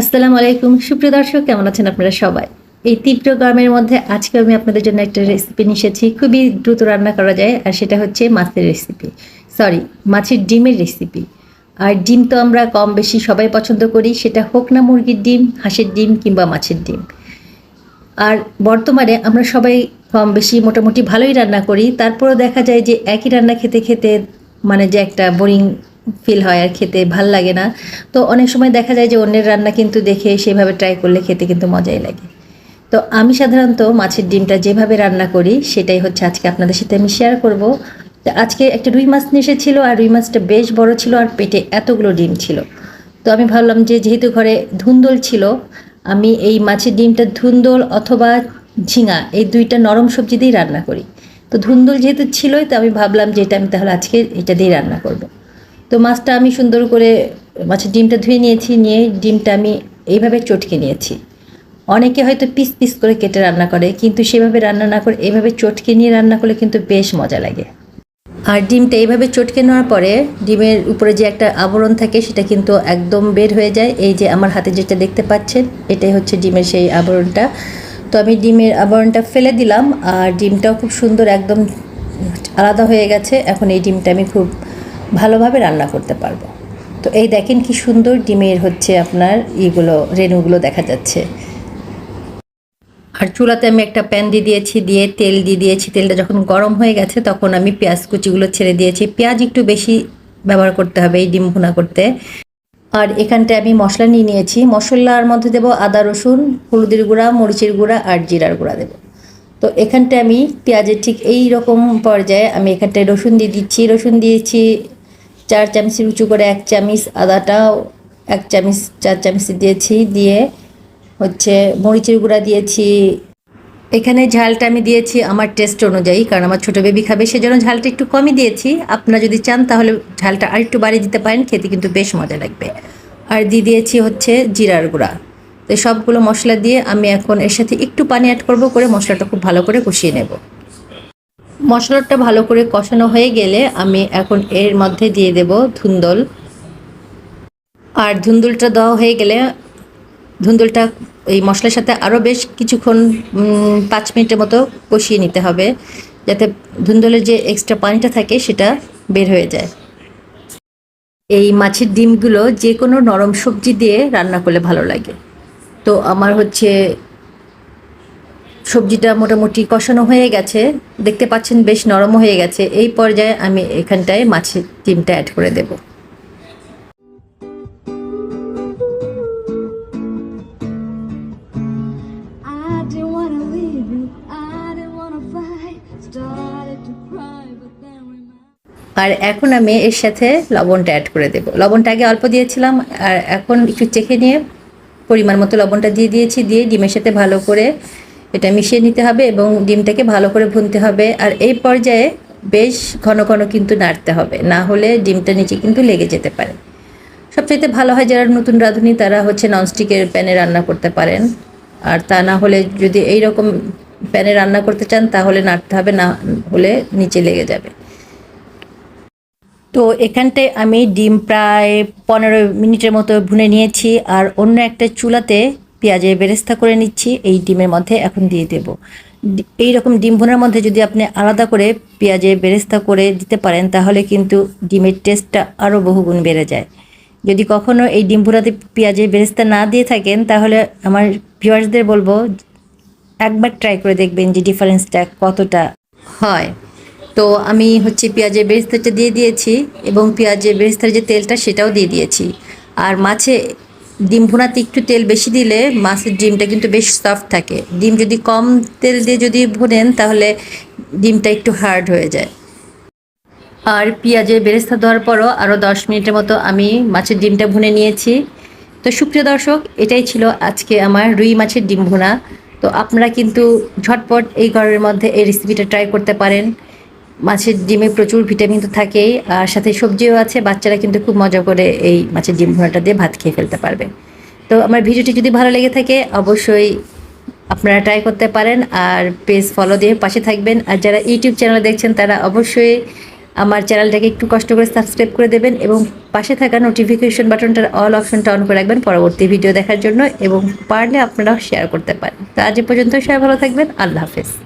আসসালামু আলাইকুম। সুপ্রিয় দর্শক, কেমন আছেন আপনারা সবাই? এই তীব্র গরমের মধ্যে আজকে আমি আপনাদের জন্য একটা রেসিপি নিয়ে এসেছি। খুবই দ্রুত রান্না করা যায়, আর সেটা হচ্ছে মাছের রেসিপি সরি মাছের ডিমের রেসিপি আর ডিম তো আমরা কম বেশি সবাই পছন্দ করি, সেটা হোক না মুরগির ডিম, হাঁসের ডিম কিংবা মাছের ডিম। আর বর্তমানে আমরা সবাই কম বেশি মোটামুটি ভালোই রান্না করি। তারপরেও দেখা যায় যে একই রান্না খেতে খেতে মানে যে একটা বোরিং ফিল হয় আর খেতে, ভালো লাগে না। তো অনেক সময় দেখা যায় যে অন্যের রান্না কিন্তু দেখে সেভাবে ট্রাই করলে খেতে কিন্তু মজাই লাগে। তো আমি সাধারণত মাছের ডিমটা যেভাবে রান্না করি, সেটাই হচ্ছে আজকে আপনাদের সাথে আমি শেয়ার করব। তো আজকে একটা রুই মাছ নিয়ে এসেছিল, আর রুই মাছটা বেশ বড় ছিল আর পেটে এতগুলো ডিম ছিল। তো আমি ভাবলাম যে যেহেতু ঘরে ধুন্দল ছিল, আমি এই মাছের ডিমটা ধুন্দল অথবা ঝিঙা, এই দুইটা নরম সবজি দিয়েই রান্না করি। তো ধুন্দল যেহেতু ছিলই, তো আমি ভাবলাম যে এটা আমি তাহলে আজকে এটা দিয়ে রান্না করব। তো মাছটা আমি সুন্দর করে, মাছের ডিমটা ধুয়ে নিয়েছি, নিয়ে ডিমটা আমি এইভাবে চটকে নিয়েছি। অনেকে হয়তো পিস পিস করে কেটে রান্না করে, কিন্তু সেভাবে রান্না না করে, এইভাবে চটকে নিয়ে রান্না করলে কিন্তু বেশ মজা লাগে। আর ডিমটা এইভাবে চটকে নেওয়ার পরে ডিমের উপরে যে একটা আবরণ থাকে, সেটা কিন্তু একদম বের হয়ে যায়। এই যে আমার হাতে যেটা দেখতে পাচ্ছেন, এটাই হচ্ছে ডিমের সেই আবরণটা। তো আমি ডিমের আবরণটা ফেলে দিলাম, আর ডিমটাও খুব সুন্দর একদম আলাদা হয়ে গেছে। এখন এই ডিমটা আমি খুব ভালোভাবে রান্না করতে পারব। তো এই দেখেন কি সুন্দর ডিমের হচ্ছে আপনার ইগুলো, রেণুগুলো দেখা যাচ্ছে। আর চুলাতে আমি একটা প্যান দিয়ে দিয়েছি, দিয়ে তেল দিয়ে দিয়েছি। তেলটা যখন গরম হয়ে গেছে তখন আমি পেঁয়াজ কুচিগুলো ছেড়ে দিয়েছি। পেঁয়াজ একটু বেশি ব্যবহার করতে হবে এই ডিম ভুনা করতে। আর এখানটায় আমি মশলা নিয়ে নিয়েছি। মশলার মধ্যে দেবো আদা, রসুন, হলুদের গুঁড়া, মরিচের গুঁড়া আর জিরার গুঁড়া দেবো। তো এখানটায় আমি পেঁয়াজের ঠিক এই রকম পর্যায়ে আমি এখানটায় রসুন দিয়ে দিচ্ছি। রসুন দিয়েছি চার চামচ উঁচু করে এক চামচ আদাটাও, এক চামচ, চার চামচ দিয়েছি, দিয়ে হচ্ছে মরিচের গুঁড়া দিয়েছি। এখানে ঝালটা আমি দিয়েছি আমার টেস্ট অনুযায়ী, কারণ আমার ছোটো বেবি খাবে, সেজন্য ঝালটা একটু কমই দিয়েছি। আপনারা যদি চান তাহলে ঝালটা আর একটু বাড়িয়ে দিতে পারেন, খেতে কিন্তু বেশ মজা লাগবে। আর দিয়ে দিয়েছি হচ্ছে জিরার গুঁড়া। তো সবগুলো মশলা দিয়ে আমি এখন এর সাথে একটু পানি অ্যাড করব, করে মশলাটা খুব ভালো করে কষিয়ে নেব। মশলাটা ভালো করে কষানো হয়ে গেলে আমি এখন এর মধ্যে দিয়ে দেব ধুন্দল। আর ধুন্দুলটা দেওয়া হয়ে গেলে ধুন্দুলটা এই মশলার সাথে আরও বেশ কিছুক্ষণ পাঁচ মিনিটের মতো কষিয়ে নিতে হবে, যাতে ধুন্দুলের যে এক্সট্রা পানিটা থাকে সেটা বের হয়ে যায়। এই মাছের ডিমগুলো যে কোনো নরম সবজি দিয়ে রান্না করলে ভালো লাগে। তো আমার হচ্ছে সবজিটা মোটামুটি কষানো হয়ে গেছে দেখতে পাচ্ছেন বেশ নরম হয়ে গেছে এই পর্যায়ে আমি এখানটায় মাছের ডিমটা অ্যাড করে দেবো. আর এখন আমি এর সাথে লবণটা অ্যাড করে দেবো লবণটা আগে অল্প দিয়েছিলাম আর এখন একটু চেখে নিয়ে পরিমাণ মতো লবণটা দিয়ে দিয়েছি দিয়ে ডিমের সাথে ভালো করে এটা মিশিয়ে নিতে হবে এবং ডিমটাকে ভালো করে ভুনতে হবে। আর এই পর্যায়ে বেশ ঘন ঘন কিন্তু নাড়তে হবে। না হলে ডিমটা নিচে কিন্তু লেগে যেতে পারে। সবচাইতে ভালো হয় যারা নতুন রাঁধুনি, তারা হচ্ছে ননস্টিকের প্যানে রান্না করতে পারেন। আর তা না হলে যদি এই রকম প্যানে রান্না করতে চান, তাহলে নাড়তে হবে, না হলে নিচে লেগে যাবে। তো এখানটায় আমি ডিম প্রায় পনেরো মিনিটের মতো ভুনে নিয়েছি। আর অন্য একটা চুলাতে পেঁয়াজের বেরেস্তা করে নিচ্ছি, এই ডিমের মধ্যে এখন দিয়ে দেব। এই রকম ডিম ভুনার মধ্যে যদি আপনি আলাদা করে পেঁয়াজের বেরেস্তা করে দিতে পারেন, তাহলে কিন্তু ডিমের টেস্টটা আরও বহুগুণ বেড়ে যায়। যদি কখনো এই ডিম ভুনাতে পেঁয়াজের বেরেস্তা না দিয়ে থাকেন, তাহলে আমার ভিউয়ার্সদের বলব, একবার ট্রাই করে দেখবেন যে ডিফারেন্সটা কতটা হয়। তো আমি হচ্ছে পেঁয়াজের বেরেস্তাটা দিয়ে দিয়েছি এবং পেঁয়াজের বেরেস্তার যে তেলটা, সেটাও দিয়ে দিয়েছি। আর মাছে ডিম ভুনাতে একটু তেল বেশি দিলে মাছের ডিমটা কিন্তু বেশ সফট থাকে। ডিম যদি কম তেল দিয়ে যদি ভুনেন, তাহলে ডিমটা একটু হার্ড হয়ে যায়। আর পেঁয়াজের বেরেস্তা দেওয়ার পরও আরও দশ মিনিটের মতো আমি মাছের ডিমটা ভুনে নিয়েছি। তো সুপ্রিয় দর্শক, এটাই ছিল আজকে আমার রুই মাছের ডিম ভুনা। তো আপনারা কিন্তু ঝটপট এই ঘরের মধ্যে এই রেসিপিটা ট্রাই করতে পারেন। মাছের ডিমে প্রচুর ভিটামিন তো থাকেই, আর সাথে সবজিও আছে, বাচ্চারা কিন্তু খুব মজা করে এই মাছের ডিম ভুনাটা দিয়ে ভাত খেয়ে ফেলতে পারবে। তো আমার ভিডিওটি যদি ভালো লেগে থাকে, অবশ্যই আপনারা ট্রাই করতে পারেন, আর পেজ ফলো দিয়ে পাশে থাকবেন, আর যারা ইউটিউব চ্যানেল দেখছেন, তারা অবশ্যই আমার চ্যানেলটাকে একটু কষ্ট করে সাবস্ক্রাইব করে দেবেন, এবং পাশে থাকা নোটিফিকেশন বাটনটার অল অপশনটা অন করে রাখবেন পরবর্তী ভিডিও দেখার জন্য, এবং পারলে আপনারাও শেয়ার করতে পারেন। তো আজ পর্যন্ত সবাই ভালো থাকবেন, আল্লাহ হাফেজ।